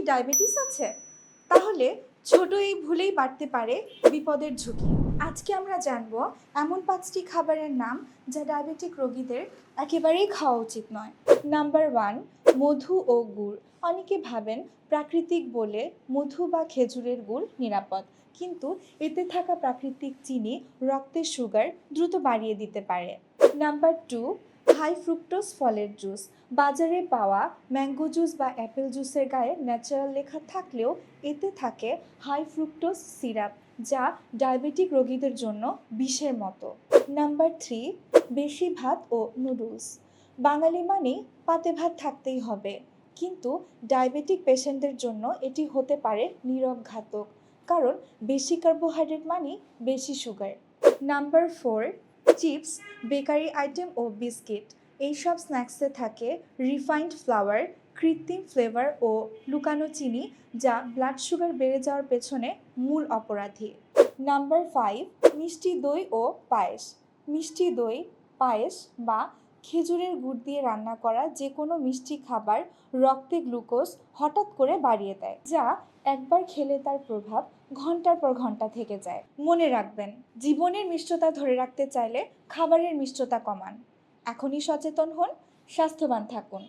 কি ডায়াবেটিস আছে? তাহলে ছোট এই ভুলেই বাড়তে পারে বিপদের ঝুঁকি। আজকে আমরা জানব এমন পাঁচটি খাবারের নাম যা ডায়াবেটিক রোগীদের একেবারেই খাওয়া উচিত নয়। নাম্বার ওয়ান, মধু ও গুড়। অনেকে ভাবেন প্রাকৃতিক বলে মধু বা খেজুরের গুড় নিরাপদ, কিন্তু এতে থাকা প্রাকৃতিক চিনি, রক্তের সুগার দ্রুত বাড়িয়ে দিতে পারে। নাম্বার টু হাই ফ্রুক্টোজ ফলের জুস। বাজারে পাওয়া ম্যাঙ্গো জুস বা অ্যাপেল জুসের গায়ে ন্যাচারাল লেখা থাকলেও এতে থাকে হাই ফ্রুক্টোজ সিরাপ, যা ডায়াবেটিক রোগীদের জন্য বিষের মতো। নাম্বার থ্রি, বেশি ভাত ও নুডলস। বাঙালি মানেই পাতে ভাত থাকতেই হবে। কিন্তু ডায়াবেটিক পেশেন্টদের জন্য এটি হতে পারে নীরব ঘাতক। কারণ বেশি কার্বোহাইড্রেট মানেই বেশি sugar. Number four chips, bakery item ও বিস্কিট। এইসব স্ন্যাক্সে থাকে রিফাইন্ড ফ্লাওয়ার, কৃত্রিম ফ্লেভার ও লুকানো চিনি, যা ব্লাড সুগার বেড়ে যাওয়ার পেছনে মূল অপরাধী। নাম্বার ফাইভ, মিষ্টি দই ও পায়েস। মিষ্টি দই, পায়েস বা খেজুরের গুড় দিয়ে রান্না করা যে কোনো মিষ্টি খাবার রক্তে গ্লুকোজ হঠাৎ করে বাড়িয়ে দেয়, যা একবার খেলে তার প্রভাব ঘণ্টার পর ঘণ্টা থেকে যায়। মনে রাখবেন, জীবনের মিষ্টতা ধরে রাখতে চাইলে খাবারের মিষ্টতা কমান। এখনই সচেতন হন, স্বাস্থ্যবান থাকুন।